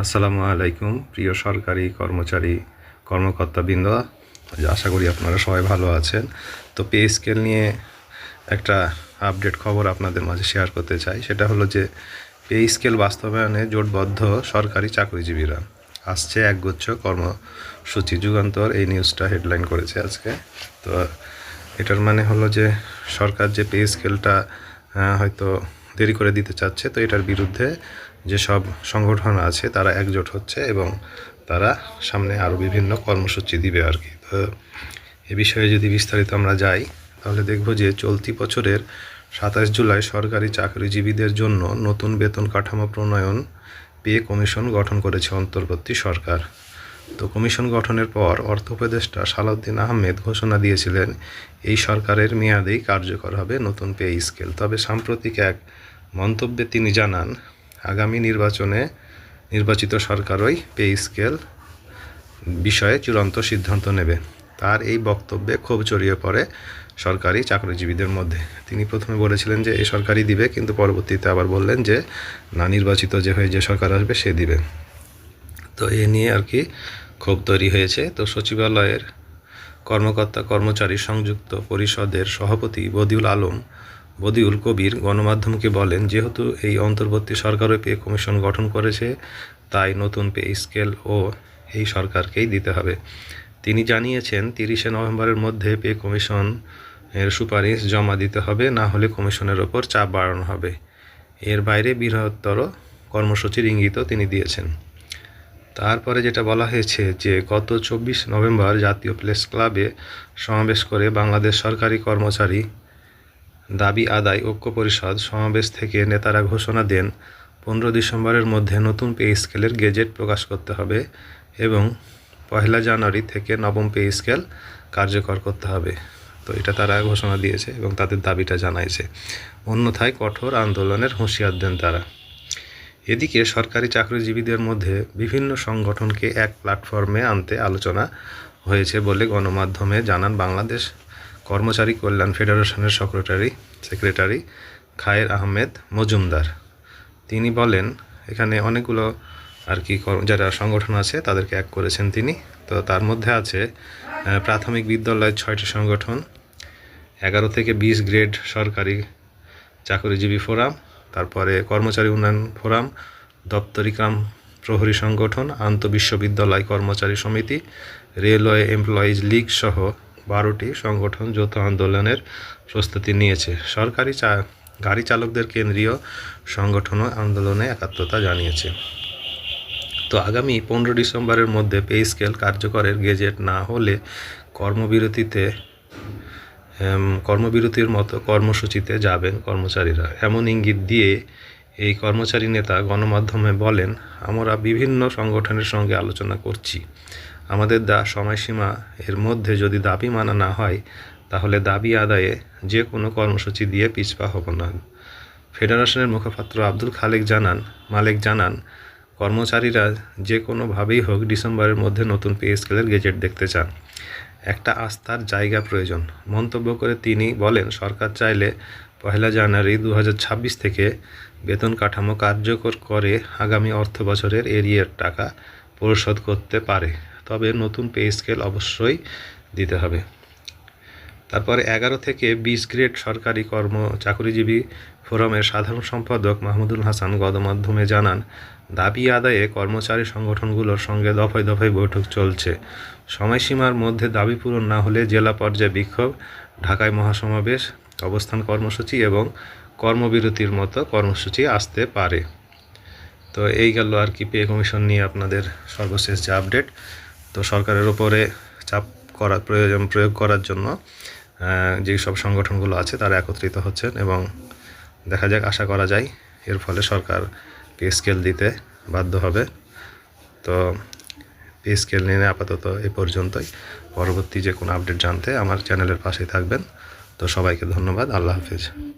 আসসালামু আলাইকুম, প্রিয় সরকারি কর্মচারী কর্মকর্তাবৃন্দ আশা করি আপনারা সবাই ভালো আছেন। তো পে স্কেল নিয়ে একটা আপডেট খবর আপনাদের মাঝে শেয়ার করতে চাই। সেটা হলো যে, পে স্কেল বাস্তবায়নে জোটবদ্ধ সরকারি চাকরিজীবীরা আসছে একগুচ্ছ কর্মসূচি যুগান্তর, এই নিউজটা হেডলাইন করেছে আজকে। তো এটার মানে হলো যে, সরকার যে পে স্কেলটা হয়তো দেরি করে দিতে চাচ্ছে, তো এটার বিরুদ্ধে যেসব সংগঠন আছে তারা একজোট হচ্ছে এবং তারা সামনে আরও বিভিন্ন কর্মসূচি দিবে আর কি। তো এ বিষয়ে যদি বিস্তারিত আমরা যাই, তাহলে দেখব যে চলতি বছরের সাতাশ জুলাই সরকারি চাকরিজীবীদের জন্য নতুন বেতন কাঠামো প্রণয়ন পে কমিশন গঠন করেছে অন্তর্বর্তী সরকার। তো কমিশন গঠনের পর অর্থ উপদেষ্টা সালাউদ্দিন আহমেদ ঘোষণা দিয়েছিলেন, এই সরকারের মেয়াদেই কার্যকর হবে নতুন পে স্কেল। তবে সাম্প্রতিক এক মন্তব্যে তিনি জানান, আগামী নির্বাচনে নির্বাচিত সরকারই পে স্কেল বিষয়ে চূড়ান্ত সিদ্ধান্ত নেবে। তার এই বক্তব্যে ক্ষোভ ছড়িয়ে পড়ে সরকারি চাকরিজীবীদের মধ্যে। তিনি প্রথমে বলেছিলেন যে এই সরকারই দিবে। কিন্তু পরবর্তীতে আবার বললেন যে, না নির্বাচিত যে হয়ে যে সরকার আসবে সে দিবে। তো এ নিয়ে আর কি ক্ষোভ তৈরি হয়েছে। তো সচিবালয়ের কর্মকর্তা কর্মচারী সংযুক্ত পরিষদের সভাপতি বদিউল আলম, বদিউল কবির গণমাধ্যমকে বলেন, যেহেতু এই অন্তর্বর্তী সরকারও পে কমিশন গঠন করেছে, তাই নতুন পে স্কেল ও এই সরকারকেই দিতে হবে। তিনি জানিয়েছেন, তিরিশে নভেম্বরের মধ্যে পে কমিশন এর সুপারিশ জমা দিতে হবে, না হলে কমিশনের ওপর চাপ বাড়ানো হবে। এর বাইরে বৃহত্তর কর্মসূচির ইঙ্গিতও তিনি দিয়েছেন। তারপরে যেটা বলা হয়েছে যে, গত চব্বিশ নভেম্বর জাতীয় প্রেস ক্লাবে সমাবেশ করে বাংলাদেশ সরকারি কর্মচারী দাবি আদায় ঐক্য পরিষদ সমাবেশ থেকে নেতারা ঘোষণা দেন, পনেরো ডিসেম্বরের মধ্যে নতুন পে স্কেলের গেজেট প্রকাশ করতে হবে এবং পয়লা জানুয়ারি থেকে নবম পে স্কেল কার্যকর করতে হবে। তো এটা তারা ঘোষণা দিয়েছে এবং তাদের দাবিটা জানাইছে। অন্যথায় কঠোর আন্দোলনের হুঁশিয়ার দেন তারা। এদিকে সরকারি চাকরিজীবীদের মধ্যে বিভিন্ন সংগঠনকে এক প্ল্যাটফর্মে আনতে আলোচনা হয়েছে বলে গণমাধ্যমে জানান বাংলাদেশ কর্মচারী কল্যাণ ফেডারেশনের সেক্রেটারি সেক্রেটারি খায়ের আহমেদ মজুমদার। তিনি বলেন, এখানে অনেকগুলো আর কি যারা সংগঠন আছে তাদেরকে এক করেছেন তিনি। তো তার মধ্যে আছে প্রাথমিক বিদ্যালয়ের ছয়টি সংগঠন, এগারো থেকে বিশ গ্রেড সরকারি চাকরিজীবী ফোরাম তারপরে কর্মচারী উন্নয়ন ফোরাম, দপ্তরিকাম প্রহরী সংগঠন, আন্তঃবিশ্ববিদ্যালয় কর্মচারী সমিতি, রেলওয়ে এমপ্লয়িজ লীগ সহ বারোটি সংগঠন যৌথ আন্দোলনের প্রস্তুতি নিয়েছে। সরকারি চা গাড়ি চালকদের কেন্দ্রীয় সংগঠনও আন্দোলনে একাত্মতা জানিয়েছে। তো আগামী পনেরো ডিসেম্বরের মধ্যে পে স্কেল কার্যকরের গেজেট না হলে কর্মবিরতিতে কর্মবিরতির মতো কর্মসূচিতে যাবেন কর্মচারীরা। এমন ইঙ্গিত দিয়ে এই কর্মচারী নেতা গণমাধ্যমে বলেন, আমরা বিভিন্ন সংগঠনের সঙ্গে আলোচনা করছি। আমাদের দা সময়সীমা এর মধ্যে যদি দাবি মানা না হয়, তাহলে দাবি আদায়ে যে কোনো কর্মসূচি দিয়ে পিছপা হব না। ফেডারেশনের মুখপাত্র আব্দুল খালেক জানান, মালেক জানান, কর্মচারীরা যে কোনোভাবেই হোক ডিসেম্বরের মধ্যে নতুন পে স্কেলের গেজেট দেখতে চান। একটা আস্থার জায়গা প্রয়োজন। মন্তব্য করে তিনি বলেন, সরকার চাইলে পয়লা জানুয়ারি দু হাজার ছাব্বিশ থেকে বেতন কাঠামো কার্যকর করে আগামী অর্থ বছরের এরিয়ার টাকা পরিশোধ করতে পারে। তবে নতুন পে স্কেল অবশ্যই দিতে হবে। তারপরে এগারো থেকে বিশ গ্রেড সরকারি কর্ম চাকরিজীবী ফোরামের সাধারণ সম্পাদক মাহমুদুল হাসান গণমাধ্যমে জানান, দাবি আদায়ে কর্মচারী সংগঠনগুলোর সঙ্গে দফায় দফায় বৈঠক চলছে। সময়সীমার মধ্যে দাবি পূরণ না হলে জেলা পর্যায়ে বিক্ষোভ, ঢাকায় মহাসমাবেশ, অবস্থান কর্মসূচি এবং কর্মবিরতির মতো কর্মসূচি আসতে পারে। তো এই গেল আর কি পে কমিশন নিয়ে আপনাদের সর্বশেষ যে আপডেট। তো সরকারের ওপরে চাপ করা, প্রয়োজন, প্রয়োগ করার জন্য যেই সব সংগঠনগুলো আছে তারা একত্রিত হচ্ছেন এবং দেখা যাক, আশা করা যায় এর ফলে সরকার পে স্কেল দিতে বাধ্য হবে। তো পে স্কেল নিয়ে আপাতত এ পর্যন্তই। পরবর্তী যে কোনো আপডেট জানতে আমার চ্যানেলের পাশেই থাকবেন। তো সবাইকে ধন্যবাদ। আল্লাহ হাফিজ।